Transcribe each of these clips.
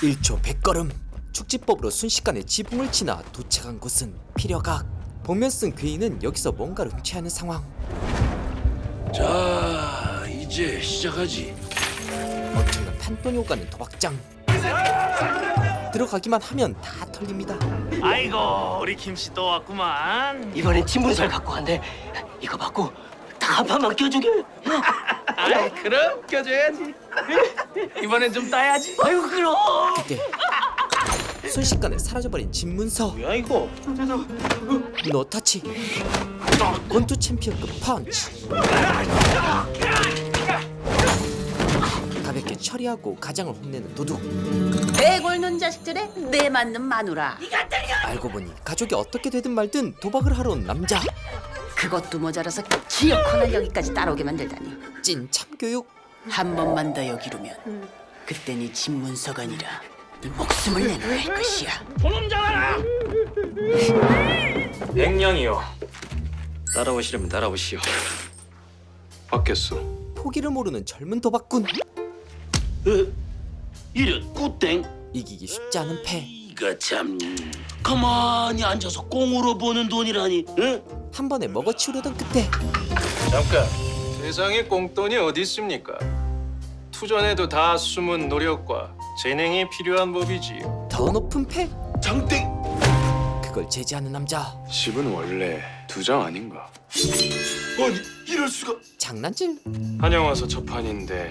1초 100걸음. 축지법으로 순식간에 지붕을 지나 도착한 곳은 피려각. 보면 쓴 괴인은 여기서 뭔가를 훔쳐야하는 상황. 자 이제 시작하지. 엄청난 판돈이 오가는 도박장. 들어가기만 하면 다 털립니다. 아이고 우리 김씨 또 왔구만. 이번엔 친문설 갖고 왔네. 이거 받고 딱한 판만 껴주게. 아이 그럼 껴줘야지. 이번엔 좀 따야지. 아유 그럼. 순식간에 사라져버린 집문서. 뭐야 이거? 노타치. 권투 챔피언급 펀치. 가볍게 처리하고 가장을 혼내는 도둑. 대골눈 자식들의 내 맞는 마누라. 알고 보니 가족이 어떻게 되든 말든 도박을 하러 온 남자 그것도 모자라서 기어코를 여기까지 따라오게 만들다니. 찐 참교육? 한 번만 더 여기로면 그땐 이 집문서가 아니라 네 목숨을 내놓을 것이야. 백령이요. 따라오시려면 따라오시오. 바뀌었어. 포기를 모르는 젊은 도박꾼. 이런 꾸땡. 이기기 쉽지 않은 패. 이거 참 가만히 앉아서 꽁으로 버는 돈이라니. 응? 한 번에 먹어치우려던 그때. 잠깐. 세상에 꽁돈이 어디 있습니까? 투전에도 다 숨은 노력과 재능이 필요한 법이지 더 높은 패 장땡. 그걸 제지하는 남자. 집은 원래 두 장 아닌가? 아니 이럴 수가. 장난질? 한영 와서 첫 판인데.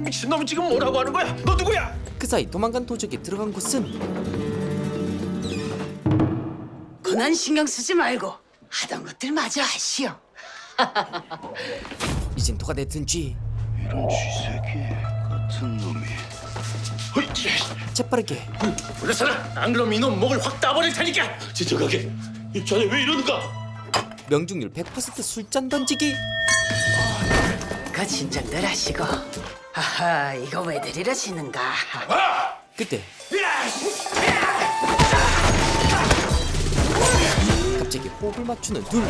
미친놈이 지금 뭐라고 하는 거야? 너 누구야? 그 사이 도망간 도적이 들어간 곳은 그난 신경 쓰지 말고 하던 것들 마저 하시오. 이젠 도가 내든 쥐 이런 쥐새끼 같은 놈이. 재빠르게. 그래서는 안 그럼 이놈 목을 확 따버릴 테니까. 진정하게. 이 자네 왜 이러는가? 명중률 100% 술잔 던지기. 그 진정들 하시고. 하하 이거 왜 들 이러시는가? 그때 호흡을 맞추는 둘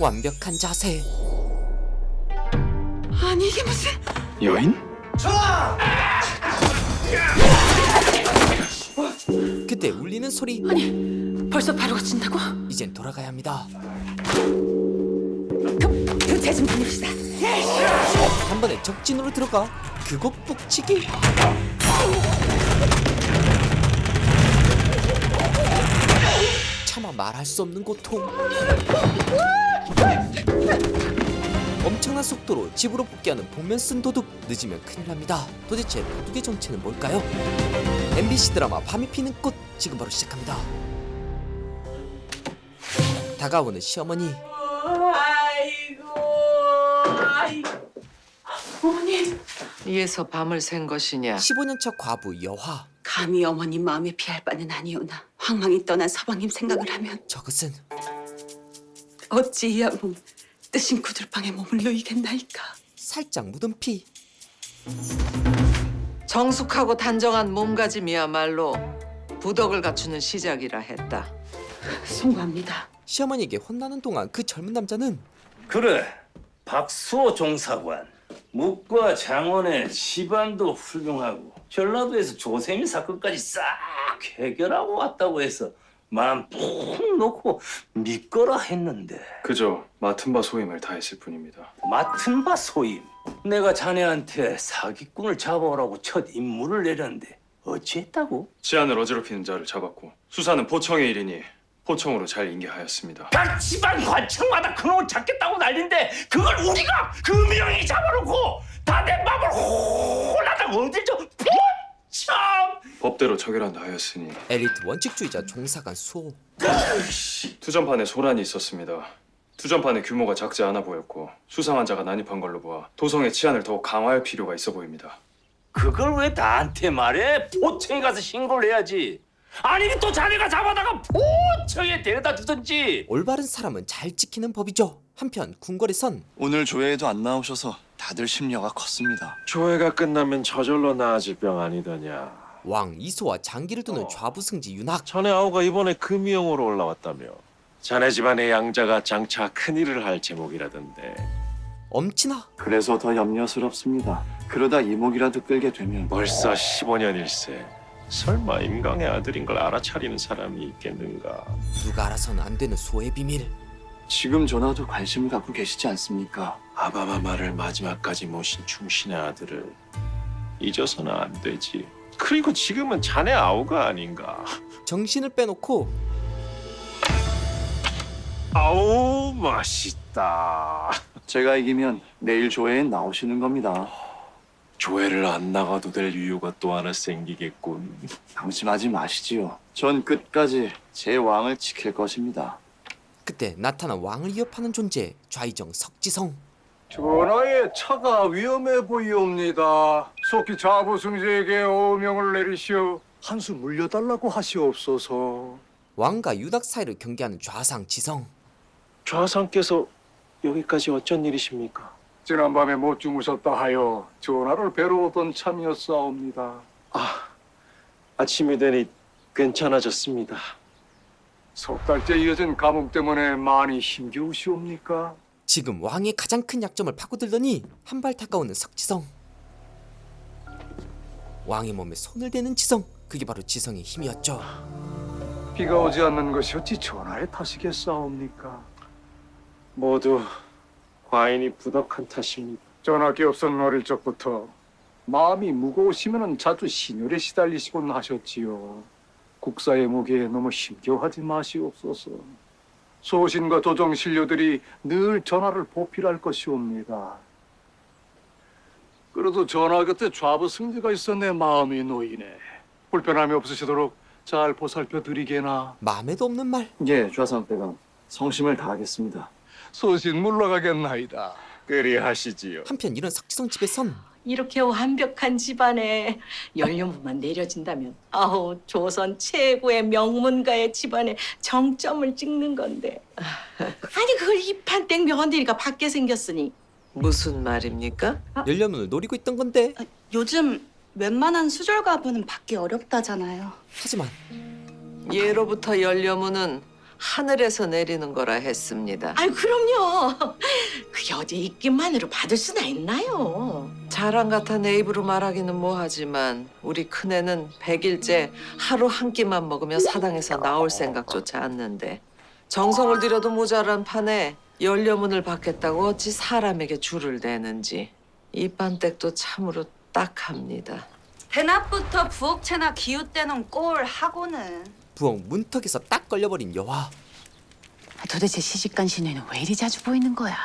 완벽한 자세. 아니 이게 무슨 여인? 그때 울리는 소리. 벌써 바로가 친다고? 이젠 돌아가야 합니다. 그제좀 보냅시다. 한 번에 적진으로 들어가. 그곳 북치기 차마 말할 수 없는 고통. 엄청난 속도로 집으로 복귀하는 복면 쓴 도둑. 늦으면 큰일 납니다. 도대체 도둑의 정체는 뭘까요? MBC 드라마 밤이 피는 꽃 지금 바로 시작합니다. 다가오는 시어머니. 위에서 밤을 샌 것이냐? 15년차 과부 여화 감히 어머님 마음에 피할 바는 아니오나 황망이 떠난 서방님 생각을 하면 저것은 어찌 이야 몸 뜨신 구들방에 몸을 놓이겠나이까? 살짝 묻은 피. 정숙하고 단정한 몸가짐이야말로 부덕을 갖추는 시작이라 했다. 송구합니다. 시어머니에게 혼나는 동안 그 젊은 남자는 그래 박수호 종사관 묵과 장원의 집안도 훌륭하고 전라도에서 조세미 사건까지 싹 해결하고 왔다고 해서 마음 푹 놓고 믿거라 했는데. 그저 맡은 바 소임을 다했을 뿐입니다. 맡은 바 소임. 내가 자네한테 사기꾼을 잡아오라고 첫 임무를 내렸는데 어찌했다고? 치안을 어지럽히는 자를 잡았고 수사는 포청의 일이니 포청으로 잘 인계하였습니다 각 집안 관청마다 그놈을 잡겠다고 난린데 그걸 우리가 그 명이 잡아놓고 다 내 맘을 홀라당 어딜 저 포참 법대로 처결한다 하였으니 엘리트 원칙주의자 종사관 수호 투전판에 소란이 있었습니다. 투전판의 규모가 작지 않아 보였고 수상한 자가 난입한 걸로 보아 도성의 치안을 더욱 강화할 필요가 있어 보입니다. 그걸 왜 나한테 말해? 포청에 가서 신고를 해야지. 아니면 또 자네가 잡아다가 포청에 데려다 주든지. 올바른 사람은 잘 지키는 법이죠 한편 궁궐에선 오늘 조회에도 안 나오셔서 다들 심려가 컸습니다. 조회가 끝나면 저절로 나아질 병 아니더냐. 왕 이소와 장기를 두는 좌부승지 윤학 전에 아우가 이번에 금이용으로 올라왔다며. 자네 집안의 양자가 장차 큰일을 할 제목이라던데. 엄친아 그래서 더 염려스럽습니다. 그러다 이목이라도 끌게 되면 벌써 15년 일세. 설마 임강의 아들인 걸 알아차리는 사람이 있겠는가? 누가 알아서는 안 되는 소의 비밀 지금 전화도 관심을 갖고 계시지 않습니까? 아바마마를 마지막까지 모신 충신의 아들을 잊어서는 안 되지. 그리고 지금은 자네 아우가 아닌가? 정신을 빼놓고 아우 맛있다. 제가 이기면 내일 조회엔 나오시는 겁니다. 조회를 안 나가도 될 이유가 또 하나 생기겠군. 방심하지 마시지요. 전 끝까지 제 왕을 지킬 것입니다. 그때 나타난 왕을 위협하는 존재 좌이정 석지성 전하의 차가 위험해 보이옵니다. 속히 자부승제에게 어명을 내리시어 한수 물려달라고 하시옵소서. 왕과 유닥 사이를 경계하는 좌상 지성 좌상께서 여기까지 어쩐 일이십니까? 지난밤에 못 주무셨다 하여 전하를 뵈러 오던 참이었사옵니다. 아, 아침이 되니 괜찮아졌습니다. 석 달째 이어진 가뭄 때문에 많이 힘겨우시옵니까? 지금 왕의 가장 큰 약점을 파고들더니 한 발 다가오는 석지성 왕의 몸에 손을 대는 지성 그게 바로 지성의 힘이었죠 비가 오지 않는 것이 어찌 전하의 탓이겠사옵니까? 모두 과인이 부덕한 탓입니다. 전하께 없선 어릴 적부터 마음이 무거우시면 자주 신혈에 시달리시곤 하셨지요. 국사의 무게에 너무 힘겨워하지 마시옵소서. 소신과 도정 신료들이 늘 전하를 보필할 것이옵니다. 그래도 전하 곁에 좌부 승지가 있어 내 마음이 놓이네. 불편함이 없으시도록 잘 보살펴 드리게나. 마음에도 없는 말 예, 좌상대감 성심을 다하겠습니다. 소신 물러가겠나이다. 그리하시지요. 한편 이런 석지성 집에선 이렇게 완벽한 집안에 연료만 내려진다면 아우 조선 최고의 명문가의 집안에 정점을 찍는 건데 아니 그걸 이판땡 며느리가 받게 생겼으니 무슨 말입니까? 열려문을 노리고 있던 건데 요즘 웬만한 수절 가부는 받기 어렵다잖아요. 하지만 예로부터 연료문은 하늘에서 내리는 거라 했습니다. 아유 그럼요 그게 어제 입김만으로 받을 수나 있나요 자랑 같아 내 입으로 말하기는 뭐하지만 우리 큰애는 백일째 하루 한 끼만 먹으며 사당에서 나올 생각조차 않는데 정성을 들여도 모자란 판에 연료문을 받겠다고 어찌 사람에게 줄을 대는지 이 판댁도 참으로 딱합니다. 대낮부터 부엌채나 기웃대는 꼴 하고는 부엌 문턱에서 딱 걸려버린 여화 도대체 시집간 신우는 왜 이리 자주 보이는 거야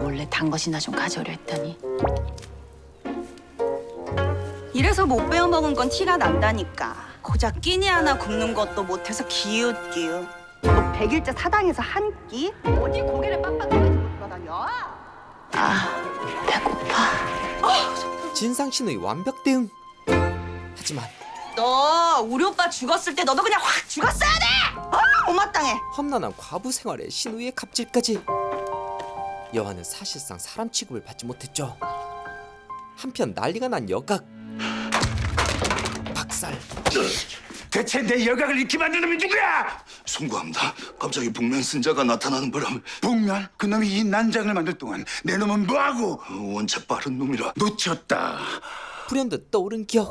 몰래 단 것이나 좀 가져오려 했더니 이래서 못 배워 먹은 건 티가 난다니까. 고작 끼니 하나 굽는 것도 못해서 기웃기웃. 뭐 백일째 사당에서 한 끼? 어디 고개를 빡빡 돌아다녀? 아 배고파 진상 신의 완벽 대응 하지만 너 우리 오빠 죽었을 때 너도 그냥 확 죽었어야 돼. 아, 못마땅해. 험난한 과부 생활에 신우의 갑질까지. 여화는 사실상 사람 취급을 받지 못했죠. 한편 난리가 난 여각. 박살. 대체 내 여각을 잃게 만드는 놈이 누구야? 송구합니다. 갑자기 북면 쓴자가 나타나는 바람에 북면? 그놈이 이 난장을 만들 동안 내 놈은 뭐하고? 원체 빠른 놈이라. 놓쳤다. 불현듯 떠오른 기억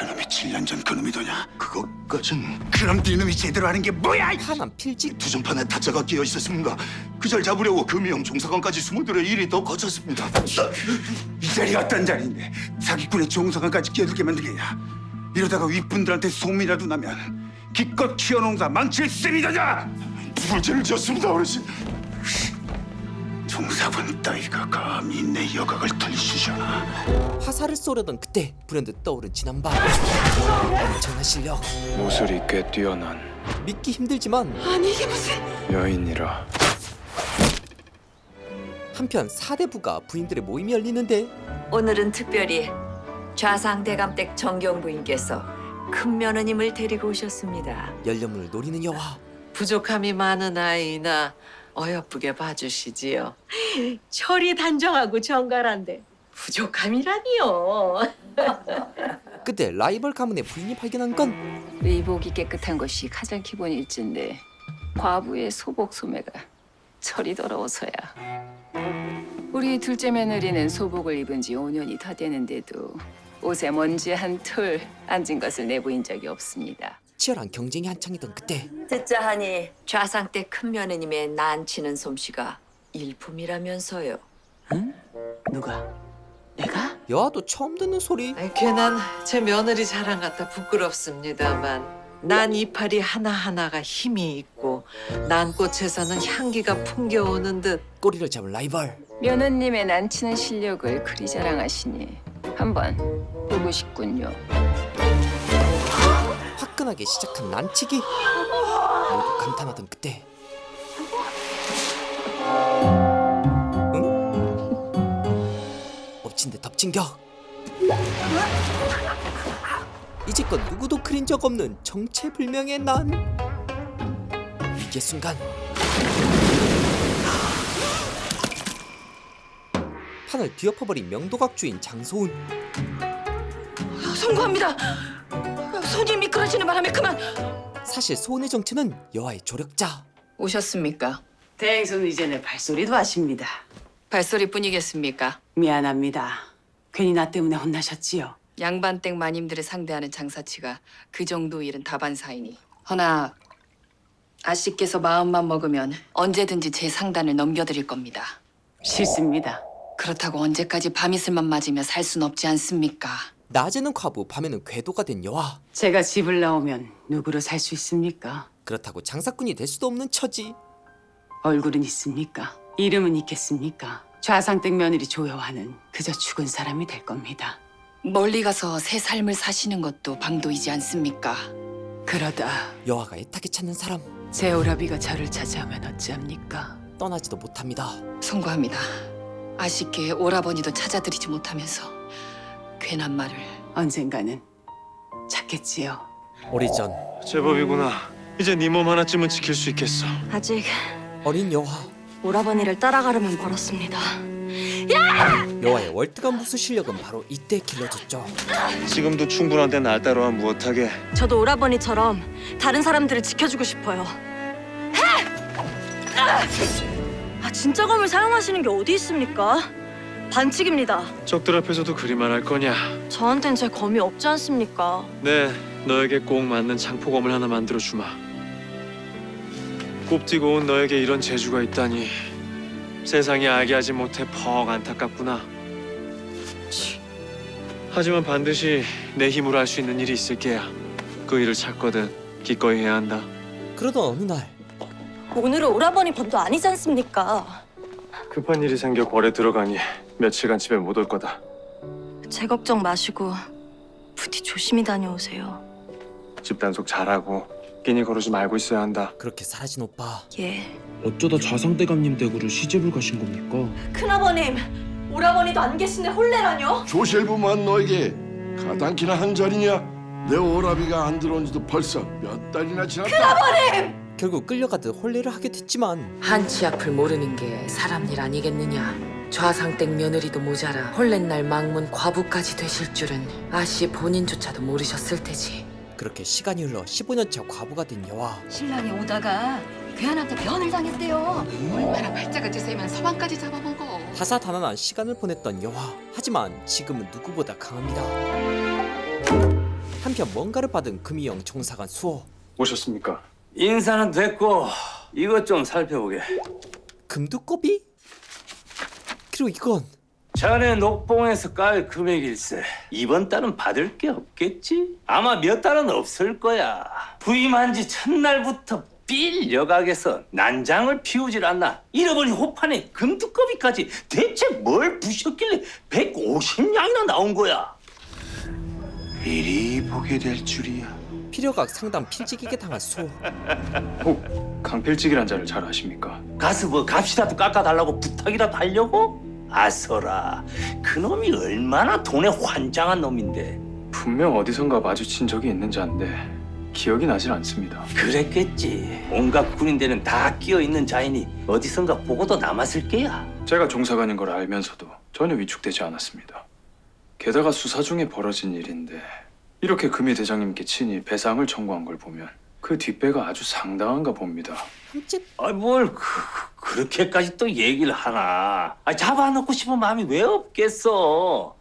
그놈이 7년 전 그놈이더냐? 그것까진 그럼 네 놈이 제대로 하는 게 뭐야? 하남 필직 투전판에 타짜가 끼어 있었습니다. 그잘 잡으려고 금이형 종사관까지 숨어들어 일이 더 거쳤습니다. 이 자리 어떤 자리인데 사기꾼의 종사관까지 끼어들게 만들게야. 이러다가 윗분들한테 소문이라도 나면 기껏 키워농사 망칠 셈이더냐? 누굴 죄를 지었습니다, 어르신. 종사관 따위가 감히 내 여각을 들이주잖아. 화살을 쏘려던 그때 불현듯 떠오른 지난 밤 엄청난 실력 모술이 꽤 뛰어난 믿기 힘들지만 여인이라 한편 사대부가 부인들의 모임이 열리는데 오늘은 특별히 좌상대감댁 정경 부인께서 큰 며느님을 데리고 오셨습니다. 열려문을 노리는 여화 부족함이 많은 아이나 어여쁘게 봐주시지요. 철이 단정하고 정갈한데 부족함이라니요 그때 라이벌 가문의 부인이 발견한 건 의복이 깨끗한 것이 가장 기본 일진데 과부의 소복 소매가 철이 더러워서야. 우리 둘째 며느리는 소복을 입은 지 5년이 다 되는데도 옷에 먼지 한 톨 앉은 것을 내보인 적이 없습니다. 치열한 경쟁이 한창이던 그때 듣자 하니 좌상 때 큰 며느님의 난치는 솜씨가 일품이라면서요. 누가? 내가? 여아도 처음 듣는 소리 아이, 괜한 제 며느리 자랑 같아 부끄럽습니다만 난 이파리 하나하나가 힘이 있고 난 꽃에서는 향기가 풍겨오는 듯 꼬리를 잡은 라이벌 며느님의 난치는 실력을 그리 자랑하시니 한번 보고 싶군요. 화끈하게 시작한 난치기. 모두 감탄하던 그때. 응? 엎친 데 덮친 격. 이제껏 누구도 그린 적 없는 정체불명의 난. 위기의 순간. 판을 뒤엎어버린 명도각 주인 장소운 성공합니다. 손이 미끄러지는 바람에 그만. 사실 소운의 정체는 여아의 조력자 오셨습니까? 대행선 이전에 발소리도 하십니다. 발소리뿐이겠습니까? 미안합니다. 괜히 나 때문에 혼나셨지요. 양반댁 마님들을 상대하는 장사치가 그 정도 일은 다반사이니. 허나 아씨께서 마음만 먹으면 언제든지 제 상단을 넘겨드릴 겁니다. 싫습니다. 그렇다고 언제까지 밤이슬만 맞으며 살 순 없지 않습니까? 낮에는 과부 밤에는 궤도가 된 여아 제가 집을 나오면 누구로 살 수 있습니까? 그렇다고 장사꾼이 될 수도 없는 처지 얼굴은 있습니까? 이름은 있겠습니까? 좌상댁 며느리 조여와는 그저 죽은 사람이 될 겁니다. 멀리 가서 새 삶을 사시는 것도 방도이지 않습니까? 그러다 여아가 애타게 찾는 사람 제 오라비가 저를 찾아오면 어찌합니까? 떠나지도 못합니다 송구합니다. 아쉽게 오라버니도 찾아드리지 못하면서 괜한 말을 언젠가는 찾겠지요. 오래전 제법이구나. 이제 네 몸 하나쯤은 지킬 수 있겠어. 아직 어린 여아 오라버니를 따라가려면 멀었습니다. 여아의 월드감 무술 실력은 바로 이때 길러졌죠 지금도 충분한데 날 따라와 무엇하게? 저도 오라버니처럼 다른 사람들을 지켜주고 싶어요. 아 진짜 검을 사용하시는 게 어디 있습니까? 반칙입니다. 적들 앞에서도 그리 말할 거냐? 저한텐 제 검이 없지 않습니까? 네, 너에게 꼭 맞는 장포검을 하나 만들어 주마. 곱디고 온 너에게 이런 재주가 있다니 세상이 알게 하지 못해 퍽 안타깝구나. 하지만 반드시 내 힘으로 할 수 있는 일이 있을 게야. 그 일을 찾거든 기꺼이 해야 한다. 그러던 어느 날 오늘은 오라버니 번도 아니지 않습니까? 급한 일이 생겨 거래 들어가니 며칠간 집에 못 올 거다. 제 걱정 마시고 부디 조심히 다녀오세요. 집 단속 잘하고 끼니 거르지 말고 있어야 한다. 그렇게 사라진 오빠 예. 어쩌다 좌상대감님 댁으로 시집을 가신 겁니까? 큰아버님, 오라버니도 안 계신데 홀레라뇨? 조실부만 너에게 가당키나 한 자리냐? 내 오라비가 안 들어온 지도 벌써 몇 달이나 지났다. 큰아버님! 결국 끌려가듯 혼례를 하게 됐지만 한치 앞을 모르는 게 사람 일 아니겠느냐. 좌상댁 며느리도 모자라 홀렛날 망문 과부까지 되실 줄은 아씨 본인조차도 모르셨을 테지. 그렇게 시간이 흘러 15년차 과부가 된 여아 신랑이 오다가 괴한한테 변을 당했대요. 얼마나 발작을 드세면 서방까지 잡아먹어. 다사다난한 시간을 보냈던 여아 하지만 지금은 누구보다 강합니다 한편 뭔가를 받은 금이영 종사관 수호 오셨습니까? 인사는 됐고 이것 좀 살펴보게. 금두꺼비? 그리고 이건 전에 녹봉에서 깔 금액일세. 이번 달은 받을 게 없겠지? 아마 몇 달은 없을 거야. 부임한 지 첫날부터 삘 여각에서 난장을 피우질 않나. 잃어버린 호판에 금두꺼비까지 대체 뭘 부셨길래 150냥이나 나온 거야. 이리 보게 될 줄이야. 필요각 상당 필지기게 당한 수호 혹 강필직이란 자를 잘 아십니까? 가서 뭐 값이라도 깎아달라고 부탁이라도 하려고? 아서라 그놈이 얼마나 돈에 환장한 놈인데 분명 어디선가 마주친 적이 있는 자인데 기억이 나질 않습니다. 그랬겠지 온갖 군인들은 다 끼어있는 자이니 어디선가 보고도 남았을 게야 제가 종사관인 걸 알면서도 전혀 위축되지 않았습니다. 게다가 수사 중에 벌어진 일인데 이렇게 금희 대장님께 친히 배상을 청구한 걸 보면 그 뒷배가 아주 상당한가 봅니다. 아 뭘 그, 그, 그렇게까지 또 얘기를 하나? 아, 잡아놓고 싶은 마음이 왜 없겠어?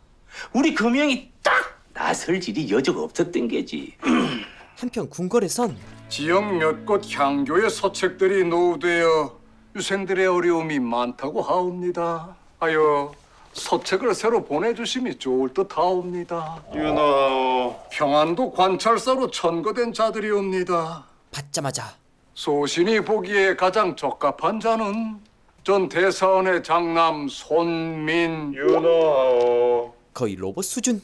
우리 금영이 딱 나설 일이 여적 없었던 게지. 한편 궁궐에선 지역 몇 곳 향교의 서책들이 노후되어 유생들의 어려움이 많다고 하옵니다. 하여 서책을 새로 보내주심이 좋을 듯 하옵니다. 윤호하오 평안도 관찰사로 천거된 자들이옵니다. 받자마자 소신이 보기에 가장 적합한 자는 전 대사원의 장남 손민. 윤호하오. 거의 로봇 수준.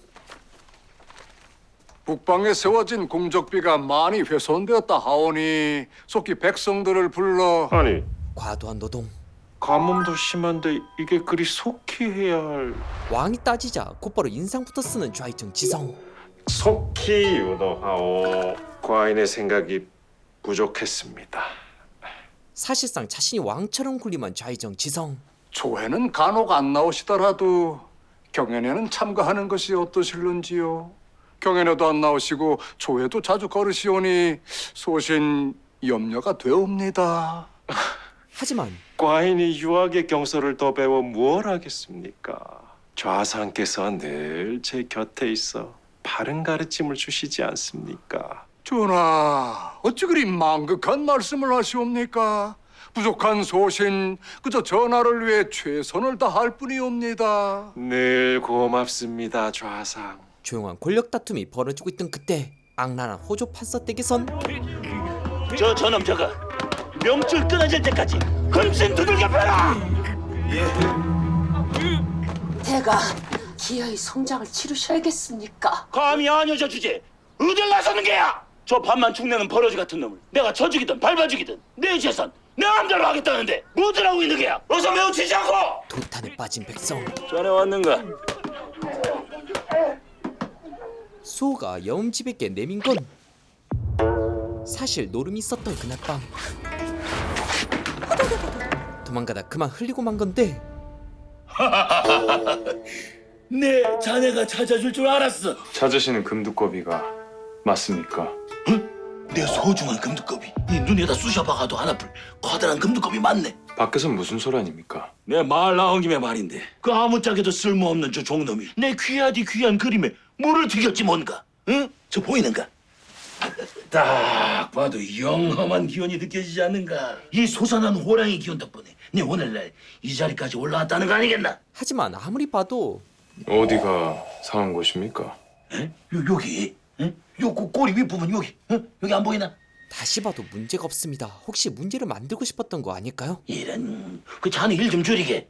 북방에 세워진 공적비가 많이 훼손되었다 하오니 속히 백성들을 불러 아니. 과도한 노동. 가뭄도 심한데 이게 그리 속히 해야 할. 왕이 따지자 곧바로 인상부터 쓰는 좌이정 지성. 속히 윤호하오. 과인의 생각이 부족했습니다 사실상 자신이 왕처럼 군림한 좌이정 지성 조회는 간혹 안 나오시더라도 경연에는 참가하는 것이 어떠실런지요? 경연에도 안 나오시고 조회도 자주 걸으시오니 소신 염려가 되옵니다. 하지만 과인이 유학의 경서를 더 배워 무얼 하겠습니까? 좌상께서 늘 제 곁에 있어 바른 가르침을 주시지 않습니까? 전하, 어찌 그리 망극한 말씀을 하시옵니까? 부족한 소신 그저 전하를 위해 최선을 다할 뿐이옵니다. 늘 고맙습니다, 좌상. 조용한 권력 다툼이 벌어지고 있던 그때 악랄한 호조 판서 댁에선 저 저놈 저거 명줄 끊어질 때까지 금신 두들겨 패라. 대가 기어이 성장을 치르셔야겠습니까? 감히 안 여자 주제 어딜 나서는 게야? 저 반만 축내는 버러지 같은 놈을 내가 쳐 죽이든 밟아 죽이든 내 재산 내 마음대로 하겠다는데 뭐들 하고 있는 게야? 어서 매우치지 않고 도탄에 빠진 백성 전에 왔는가? 수호가 여음집에게 내민 건 사실 노름이 있었던 그날 밤 도망가다 그만 흘리고 만 건데 내 자네가 찾아줄 줄 알았어. 찾으시는 금두꺼비가 맞습니까? 내 소중한 금두꺼비. 이 눈에다 쑤셔박아도 안 아플 커다란 금두꺼비 맞네. 밖에선 무슨 소란입니까? 내 말 나온 김에 말인데 그 아무짝에도 쓸모없는 저 종놈이 내 귀하디 귀한 그림에 물을 튀겼지 뭔가. 응? 저 보이는가? 딱 봐도 영험한 기운이 느껴지지 않는가? 이 솟아난 호랑이 기운 덕분에 내 오늘날 이 자리까지 올라왔다는 거 아니겠나? 하지만 아무리 봐도 어디가 상한 곳입니까? 에? 요, 여기? 응? 요 꼬- 꼬리 윗부분 여기? 응? 여기 안 보이나? 다시 봐도 문제가 없습니다 혹시 문제를 만들고 싶었던 거 아닐까요? 이런 그 자네 일 좀 줄이게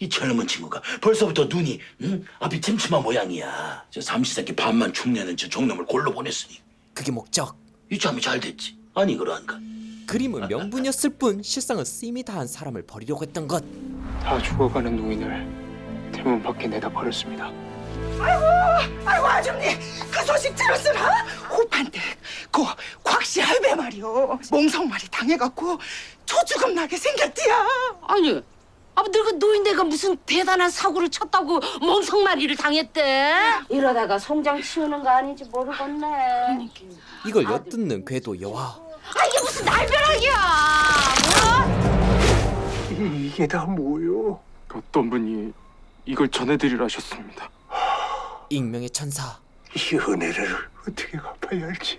이 젊은 친구가 벌써부터 눈이 응? 앞이 침침한 모양이야 저 삼시세끼 반만 축내는 저 종놈을 골로 보냈으니 그게 목적 이 참이 잘 됐지 아니 그러한가 그림은 명분이었을 뿐 실상은 쓰임이 다한 사람을 버리려고 했던 것 다 죽어가는 노인을 대문 밖에 내다 버렸습니다. 아이고, 아이고 아줌니 그 소식 들었으라? 호판댁 그 곽씨 할배 말이요 몽성말이 당해갖고 초죽음 나게 생겼디야. 아니 아버 늙은 그 노인네가 무슨 대단한 사고를 쳤다고 멍석마리를 당했대? 이러다가 송장 치우는 거 아닌지 모르겠네. 이걸 엿듣는 궤도 여화 아 이게 무슨 날벼락이야? 이, 이게 다 뭐요? 어떤 분이 이걸 전해드리라셨습니다. 익명의 천사 이 은혜를 어떻게 갚아야 할지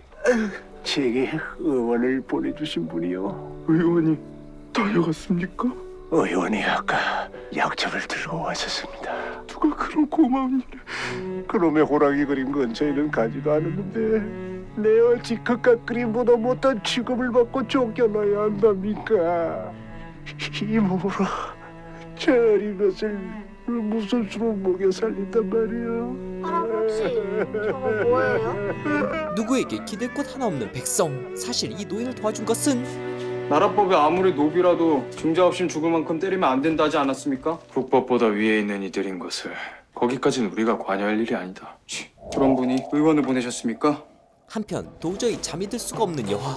제게 의원을 보내주신 분이요. 의원이 다녀갔습니까? 의원이 아까 약점을 들고 왔었습니다. 누가 그런 고마운 일을? 그놈의 호랑이 그린 근처에는 가지도 않았는데 내 어찌 그깟 그림보다 못한 취급을 받고 쫓겨나야 한답니까? 이 몸으로 저 어린 것을 무슨 수로 먹여 살린단 말이에요? 할아버지, 저거 뭐예요? 누구에게 기댈 곳 하나 없는 백성 사실 이 노인을 도와준 것은 나라법에 아무리 노비라도 중자 없인 죽을 만큼 때리면 안 된다지 않았습니까? 국법보다 위에 있는 이들인 것을 거기까지는 우리가 관여할 일이 아니다. 그런 분이 의원을 보내셨습니까? 한편 도저히 잠이 들 수가 없는 여화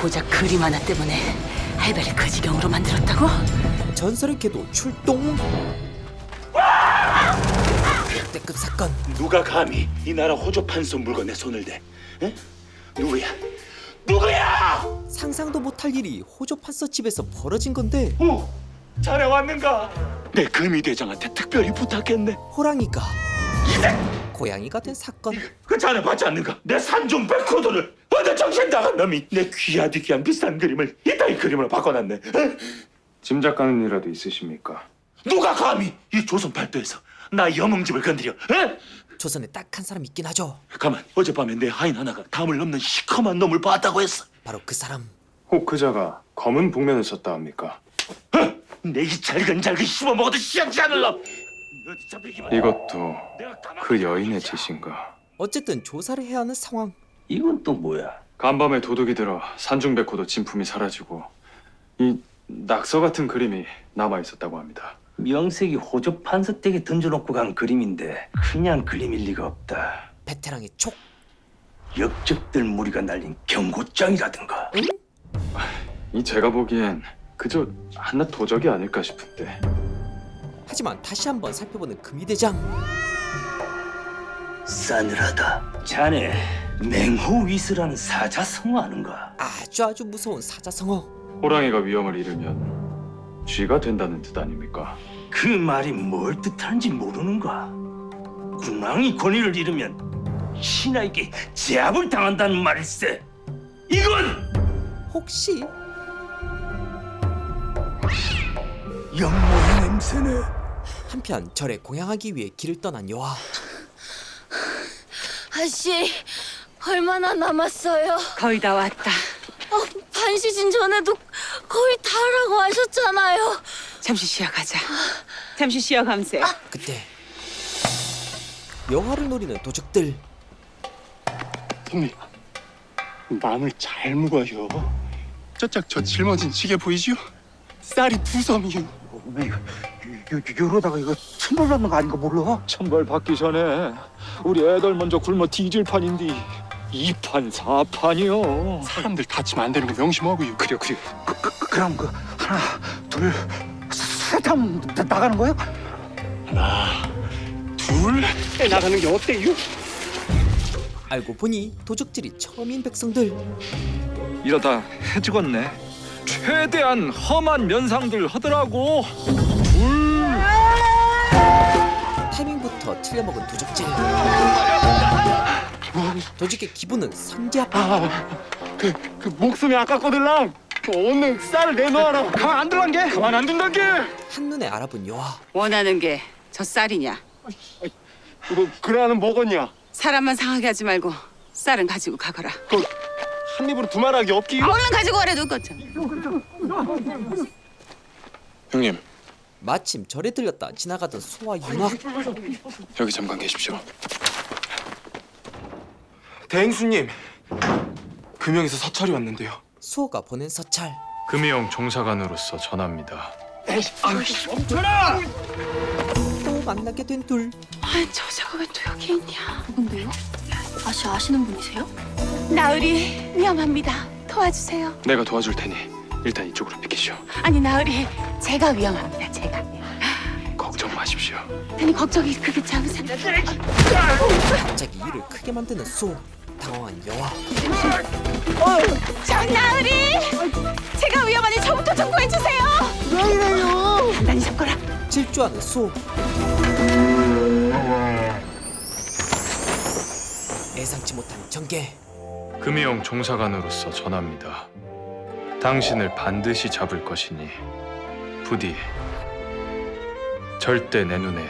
고작 그림 하나 때문에 할배를 그 지경으로 만들었다고? 전설의 궤도 출동 역대급 사건 누가 감히 이 나라 호조 판서 물건에 손을 대? 에? 누구야? 누구야? 상상도 못할 일이 호조 판서 집에서 벌어진 건데 오, 자네 왔는가? 내 금이 대장한테 특별히 부탁했네. 호랑이가 고양이가 된 사건 그 자네 받지 않는가? 내 산중 백호도를 어느 정신 나간 놈이 내 귀하디 귀한 비싼 그림을 이따위 그림으로 바꿔놨네. 에? 짐작 가는 일이라도 있으십니까? 누가 감히 이 조선 팔도에서 나 영웅집을 건드려? 에? 조선에 딱 한 사람 있긴 하죠 가만 어젯밤에 내 하인 하나가 담을 넘는 시커먼 놈을 봤다고 했어. 바로 그 사람 혹 그자가 검은 복면을 썼다 합니까? 내 이 잘근 잘근 씹어 먹어도 시원치 않을 놈. 어디 잡히기만. 이것도 그 여인의 짓인가? 어쨌든 조사를 해야 하는 상황 이건 또 뭐야? 간밤에 도둑이 들어 산중백호도 진품이 사라지고 이 낙서 같은 그림이 남아 있었다고 합니다. 명색이 호조 판서댁에 던져놓고 간 그림인데 그냥 그림일 리가 없다. 베테랑의 촉 역적들 무리가 날린 경고장이라든가. 이 제가 보기엔 그저 한낱 도적이 아닐까 싶은데 하지만 다시 한번 살펴보는 금이대장 싸늘하다. 자네 맹호 위스라는 사자성어 아는가? 아주 아주 무서운 사자성어 호랑이가 위험을 잃으면 쥐가 된다는 뜻 아닙니까? 그 말이 뭘 뜻하는지 모르는가? 군왕이 권위를 잃으면 신하에게 제압을 당한다는 말일세. 이건 혹시 영모의 냄새네. 한편 절에 공양하기 위해 길을 떠난 여아 아씨 얼마나 남았어요? 거의 다 왔다. 어, 반 시즌 전에도 거의 다라고 하셨잖아요. 잠시 쉬어가자. 잠시 쉬어감세. 그때 여아를 노리는 도적들 형님, 나물 잘 묵어요. 저짝 저 짊어진 시계 보이지요? 쌀이 두 섬이요. 이러다가 이거 천벌 받는 거 아닌가 몰라? 천벌 받기 전에 우리 애들 먼저 굶어 뒤질 판인데 이판 사판이요. 사람들 다치면 안 되는 거 명심하고요. 그래 그래. 그, 그, 럼그 하나 둘셋 하면 나- 나가는 거야? 하나, 둘, 에 나가는 게 어때요? 알고 보니 도적질이 처음인 백성들 이러다 해죽었네. 최대한 험한 면상들 하더라고. 타이밍부터 틀려먹은 도적질 도적의 기분은 선제압 그, 그 목숨이 아깝거들랑. 오늘 쌀을 내놓아라. 가만 안 둘란 게. 가만 안 둔단 게. 한눈에 알아본 여아 원하는 게 저 쌀이냐? 뭐 그래야는 먹었냐? 사람만 상하게 하지 말고 쌀은 가지고 가거라. 한 입으로 두 말하기 없기. 얼른 가지고 가래 누거죠 형님 마침 절에 들렸다 지나가던 소와 윤학 여기 잠깐 계십시오. 대행수님, 금영에서 서철이 왔는데요. 수호가 보낸 서찰 금이용 종사관으로서 전합니다. 멈춰라! 또 만나게 된 둘 아, 저자가 왜 또 여기 있냐? 누군데요? 아씨 아시는 분이세요? 나으리 위험합니다. 도와주세요. 내가 도와줄 테니 일단 이쪽으로 비키시오. 아니 나으리 제가 위험합니다. 제가. 걱정 마십시오. 아니 걱정이 그게 참으세요. 갑자기 일을 크게 만드는 수호 당황한 여아 저 나으리 제가 위험하니 저부터 청구해 주세요. 왜 이래요? 단단히 잡거라. 질주하는 수호 예상치 못한 전개 금이용 종사관으로서 전합니다. 당신을 반드시 잡을 것이니 부디 절대 내 눈에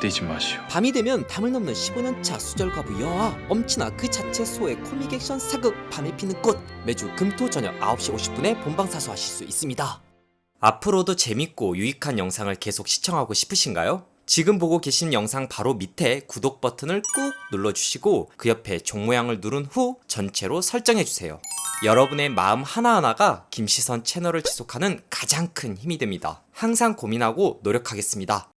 띄지 마시오. 밤이 되면 담을 넘는 15년차 수절과부 여아 엄친아 그 자체 소의 코믹 액션 사극 밤에 피는 꽃. 매주 금토 저녁 9시 50분에 본방 사수하실 수 있습니다. 앞으로도 재밌고 유익한 영상을 계속 시청하고 싶으신가요? 지금 보고 계신 영상 바로 밑에 구독 버튼을 꾹 눌러주시고 그 옆에 종 모양을 누른 후 전체로 설정해주세요. 여러분의 마음 하나하나가 김시선 채널을 지속하는 가장 큰 힘이 됩니다. 항상 고민하고 노력하겠습니다